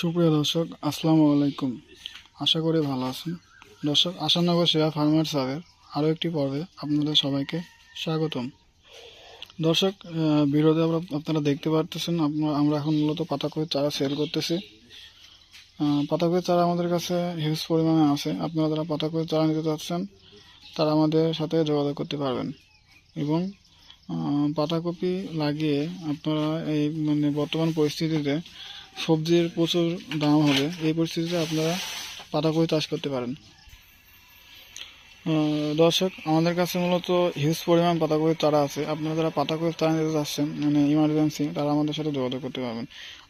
সুপ্রিয় দর্শক আসসালামু আলাইকুম। আশা করি ভালো আছেন। দর্শক আশানগর সেরা ফার্মার সারের আরও একটি পর্বে আপনাদের সবাইকে স্বাগতম। দর্শক বিরোধে আমরা আপনারা দেখতে পারতেছেন আমরা এখন মূলত পাতাকপির চারা সেল করতেছি। আহ, পাতাকপির চারা আমাদের কাছে হিউজ পরিমাণে আছে। আপনারা যারা পাতাকপির চারা নিতে চাচ্ছেন তারা আমাদের সাথে যোগাযোগ করতে পারবেন। এবং পাতাকপি লাগিয়ে আপনারা এই মানে বর্তমান পরিস্থিতিতে সবজির প্রচুর দাম হবে। এই পরিস্থিতিতে আপনারা পাতাকপি চাষ করতে পারেন। দর্শক, আমাদের কাছে মূলত হিউজ পরিমাণ পাতাকপির চারা আছে। আপনারা যারা পাতাকপির চারা নিতে চাচ্ছেন মানে ইমার্জেন্সি তারা আমাদের সাথে যোগাযোগ করতে পারবেন।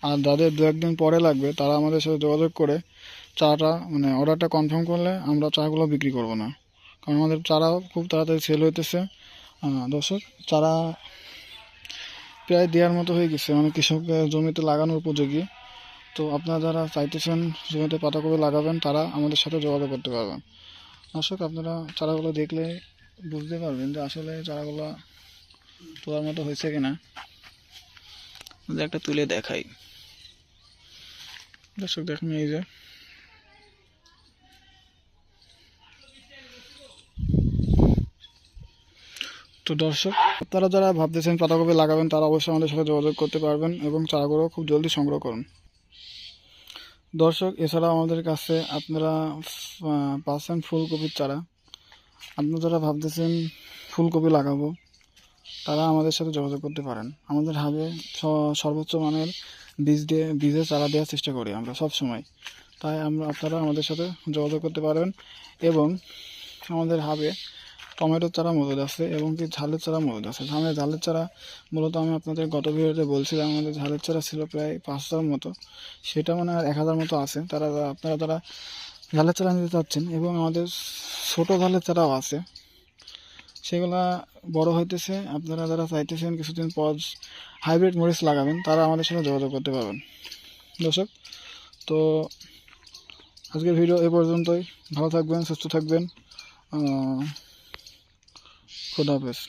আর যাদের দু একদিন পরে লাগবে, তারা আমাদের সাথে যোগাযোগ করে চারাটা মানে অর্ডারটা কনফার্ম করলে আমরা চারাগুলো বিক্রি করব না। কারণ আমাদের চারাও খুব তাড়াতাড়ি সেল হইতেছে। দর্শক, চারা প্রায় দেওয়ার মতো হয়ে গেছে। মানে কৃষকের জমিতে লাগানোর উপযোগী। তো আপনারা যারা চাইতেছেন জমিতে পাতাকপি লাগাবেন, তারা আমাদের সাথে যোগাযোগ করতে পারবেন। দর্শক, আপনারা চারাগুলো দেখলে বুঝতে পারবেন যে আসলে চারাগুলো তোলার মতো হয়েছে কিনা। একটা তুলে দেখাই। দর্শক, দেখেন এই যে। তো দর্শক। আপনারা যারা ভাবতেছেন পাতাকপি লাগাবেন, তারা অবশ্যই আমাদের সাথে যোগাযোগ করতে পারবেন এবং চারাগুলো খুব জলদি সংগ্রহ করুন। দর্শক, এছাড়াও আমাদের কাছে আপনারা পাচ্ছেন ফুলকপির চারা। আপনারা যারা ভাবতেছেন ফুলকপি লাগাবো, তারা আমাদের সাথে যোগাযোগ করতে পারেন। আমাদের হাবে সর্বোচ্চ মানের বীজ দিয়ে, বীজের চারা দেওয়ার চেষ্টা করি আমরা সব সময়। তাই আমরা, আপনারা আমাদের সাথে যোগাযোগ করতে পারবেন এবং আমাদের হাবে টমেটোর চারা মজুদ আছে এবং কি ঝালের চারা মজুদ আছে। আমাদের ঝালের চারা মূলত আমি আপনাদের গত ভিডিওতে বলছিলাম, আমাদের ঝালের চারা ছিল প্রায় পাঁচশোর মতো। সেটা মানে এক হাজার মতো আছে। তারা আপনারা তারা ঝালের চারা নিতে চাচ্ছেন এবং আমাদের ছোটো ঝালের চারাও আছে। সেগুলা বড় হইতেছে, আপনারা যারা চাইতেছেন কিছুদিন পর হাইব্রিড মরিচ লাগাবেন, তারা আমাদের সাথে যোগাযোগ করতে পারবেন। দর্শক, তো আজকের ভিডিও এ পর্যন্তই। ভালো থাকবেন, সুস্থ থাকবেন। Khudafis.